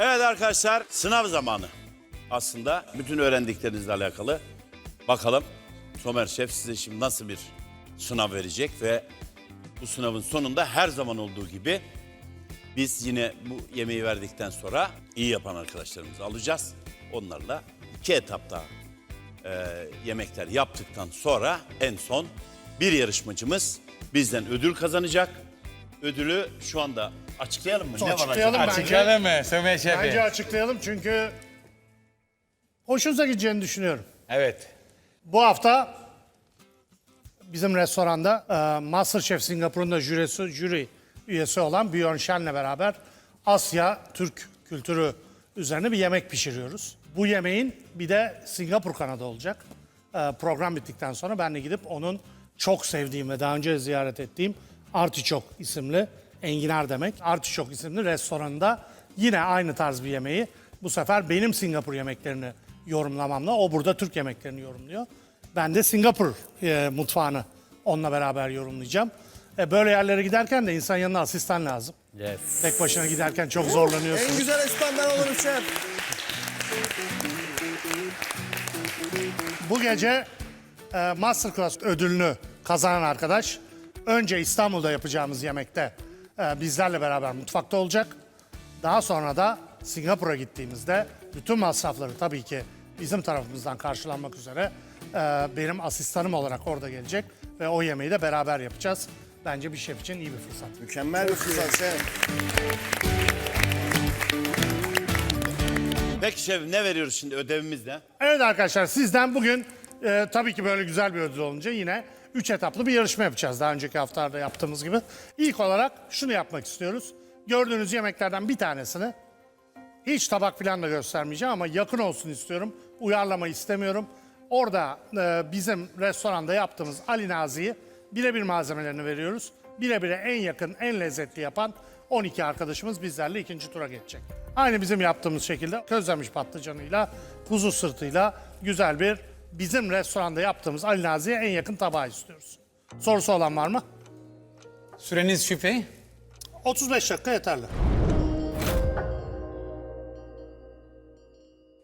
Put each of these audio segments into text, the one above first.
Evet arkadaşlar sınav zamanı. Aslında bütün öğrendiklerinizle alakalı. Bakalım Somer Şef size şimdi nasıl bir sınav verecek ve bu sınavın sonunda her zaman olduğu gibi biz yine bu yemeği verdikten sonra iyi yapan arkadaşlarımızı alacağız. Onlarla iki etapta e, yemekler yaptıktan sonra en son bir yarışmacımız bizden ödül kazanacak. Ödülü şu anda açıklayalım mı? Ne var Açıklayalım acaba? bence. Açıklayalım mı Somer Şef'i? Bence açıklayalım çünkü hoşunuza gideceğini düşünüyorum. Evet. Bu hafta bizim restoranda e, MasterChef Singapur'un da jürisi, jüri üyesi olan Björn Shen'le beraber Asya Türk kültürü üzerine bir yemek pişiriyoruz. Bu yemeğin bir de Singapur kanadı olacak. E, program bittikten sonra ben de gidip onun çok sevdiğim ve daha önce ziyaret ettiğim Artichok isimli, enginar demek, Artichok isimli restoranında yine aynı tarz bir yemeği bu sefer benim Singapur yemeklerini yorumlamamla o burada Türk yemeklerini yorumluyor. Ben de Singapur e, mutfağını onunla beraber yorumlayacağım. E, böyle yerlere giderken de insan yanına asistan lazım. Yes. Tek başına giderken çok zorlanıyorsun. En güzel asistan ben olurum şef. Bu gece e, Masterclass ödülünü kazanan arkadaş önce İstanbul'da yapacağımız yemekte e, bizlerle beraber mutfakta olacak. Daha sonra da Singapur'a gittiğimizde bütün masrafları tabii ki bizim tarafımızdan karşılanmak üzere e, benim asistanım olarak orada gelecek ve o yemeği de beraber yapacağız. Bence bir şef için iyi bir fırsat. Mükemmel bir fırsat şef. Peki şef ne veriyoruz şimdi ödevimiz ne? Evet arkadaşlar sizden bugün e, tabii ki böyle güzel bir ödül olunca yine 3 etaplı bir yarışma yapacağız. Daha önceki haftalarda yaptığımız gibi. İlk olarak şunu yapmak istiyoruz. Gördüğünüz yemeklerden bir tanesini hiç tabak falan da göstermeyeceğim ama yakın olsun istiyorum. Uyarlama istemiyorum. Orada e, bizim restoranda yaptığımız Ali Nazi'yi birebir malzemelerini veriyoruz. Birebire en yakın, en lezzetli yapan 12 arkadaşımız bizlerle ikinci tura geçecek. Aynı bizim yaptığımız şekilde közlenmiş patlıcanıyla, kuzu sırtıyla güzel bir bizim restoranda yaptığımız Ali Nazi'ye en yakın tabağı istiyoruz. Sorusu olan var mı? Süreniz şüphe. 35 dakika yeterli.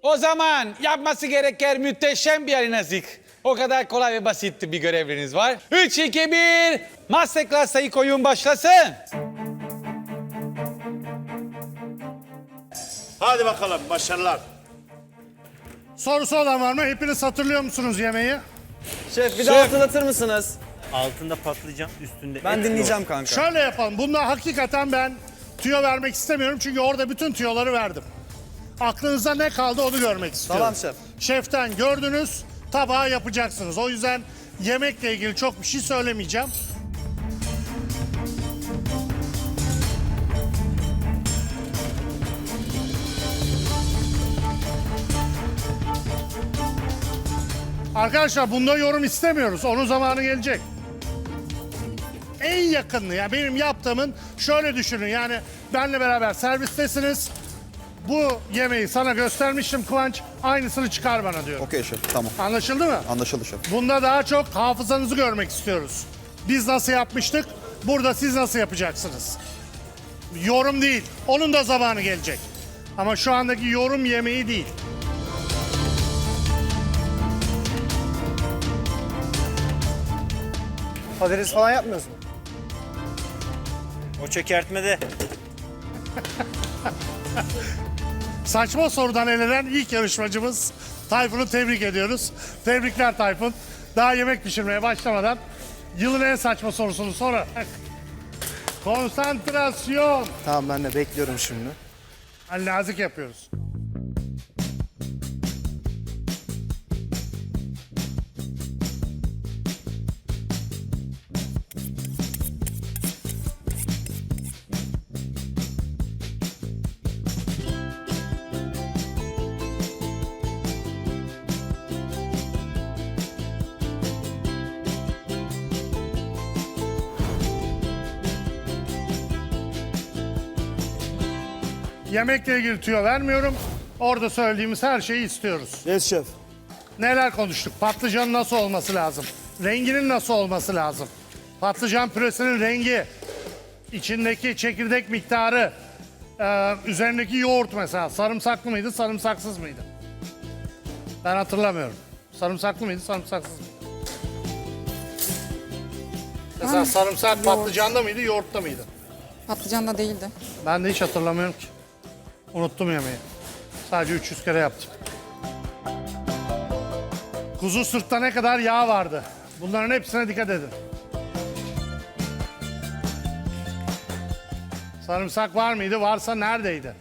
O zaman yapması gereken müteşem bir Ali Nazik. O kadar kolay ve basit bir göreviniz var. 3, 2, 1. Masterclass sayı koyun başlasın. Hadi bakalım başarılar. Sorusu olan var mı? Hepiniz hatırlıyor musunuz yemeği? Şef bir daha hatırlatır mısınız? Altında patlıcan, üstünde Ben et dinleyeceğim kanka. Şöyle yapalım. Bunda hakikaten ben tüyo vermek istemiyorum. Çünkü orada bütün tüyoları verdim. Aklınıza ne kaldı onu görmek istiyorum. Tamam şef. Şeften gördünüz, tabağı yapacaksınız. O yüzden yemekle ilgili çok bir şey söylemeyeceğim. Arkadaşlar bunda yorum istemiyoruz. Onun zamanı gelecek. En yakınını ya benim yaptığımın şöyle düşünün yani benle beraber servistesiniz. Bu yemeği sana göstermiştim Kıvanç. Aynısını çıkar bana diyor. Okey şef tamam Anlaşıldı mı? anlaşıldı şef. Bunda daha çok hafızanızı görmek istiyoruz. Biz nasıl yapmıştık? Burada siz nasıl yapacaksınız? Yorum değil. Onun da zamanı gelecek. Ama şu andaki yorum yemeği değil. Patates falan yapmıyorsun. O çökertmede. Saçma sorudan elenen ilk yarışmacımız Tayfun'u tebrik ediyoruz. Tebrikler Tayfun. Daha yemek pişirmeye başlamadan yılın en saçma sorusunu sorarak konsantrasyon. Tamam ben de bekliyorum şimdi. Hani nazik yapıyoruz. Yemekle ilgili tüyo vermiyorum. Orada söylediğimiz her şeyi istiyoruz. Yes şef. Neler konuştuk? Patlıcanın nasıl olması lazım? Renginin nasıl olması lazım? Patlıcan püresinin rengi, içindeki çekirdek miktarı, Ee, üzerindeki yoğurt mesela sarımsaklı mıydı, sarımsaksız mıydı? Ben hatırlamıyorum. Sarımsaklı mıydı, sarımsaksız mıydı? Mesela sarımsak patlıcanda mıydı, yoğurtta mıydı? Patlıcan da değildi. Ben de hiç hatırlamıyorum ki. Unuttum yemeği. Sadece 300 kere yaptım. Kuzu sırtta ne kadar yağ vardı? Bunların hepsine dikkat edin. Sarımsak var mıydı? Varsa neredeydi?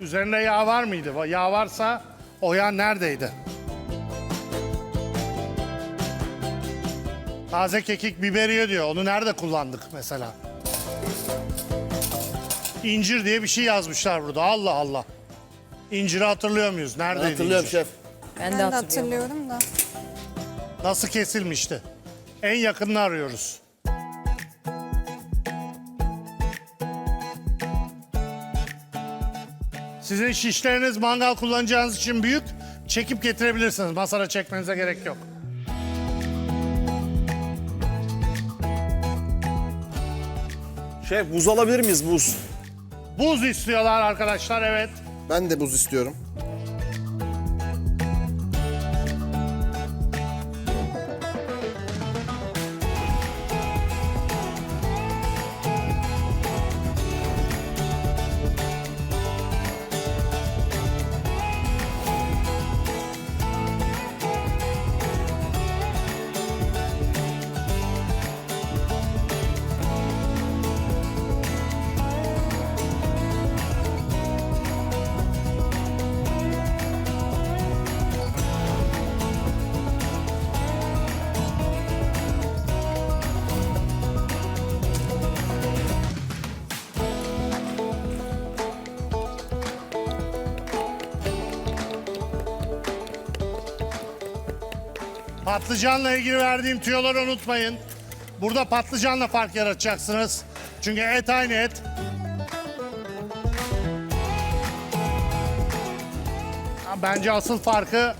Üzerinde yağ var mıydı? Yağ varsa o yağ neredeydi? Taze kekik biberiye diyor. Onu nerede kullandık mesela? İncir diye bir şey yazmışlar burada. Allah Allah. İnciri hatırlıyor muyuz? Neredeydi Hatırlıyorum incir? şef. Ben, Ben de hatırlıyorum da. Nasıl kesilmişti? En yakınını arıyoruz. Sizin şişleriniz mangal kullanacağınız için büyük. Çekip getirebilirsiniz. Masada çekmenize gerek yok. Şef buz alabilir miyiz buz? Buz istiyorlar arkadaşlar evet. Ben de buz istiyorum. Patlıcanla ilgili verdiğim tüyoları unutmayın. Burada patlıcanla fark yaratacaksınız. Çünkü et aynı et. Bence asıl farkı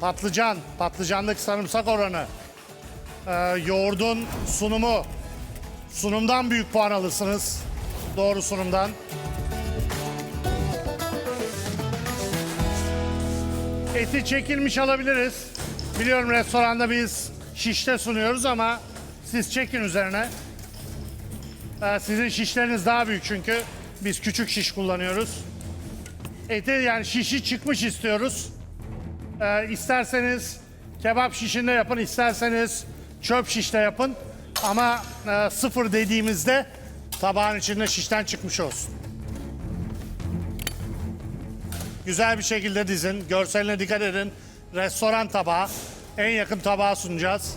patlıcan. Patlıcandaki sarımsak oranı. Ee, yoğurdun sunumu. Sunumdan büyük puan alırsınız. Doğru sunumdan. Eti çekilmiş alabiliriz. Biliyorum restoranda biz şişte sunuyoruz ama siz çekin üzerine. Ee, sizin şişleriniz daha büyük çünkü. Biz küçük şiş kullanıyoruz. Eti yani şişi çıkmış istiyoruz. Ee, isterseniz kebap şişinde yapın, isterseniz çöp şişte yapın. Ama e, sıfır dediğimizde tabağın içinde şişten çıkmış olsun. Güzel bir şekilde dizin. Görseline dikkat edin. Restoran tabağı. En yakın tabağı sunacağız.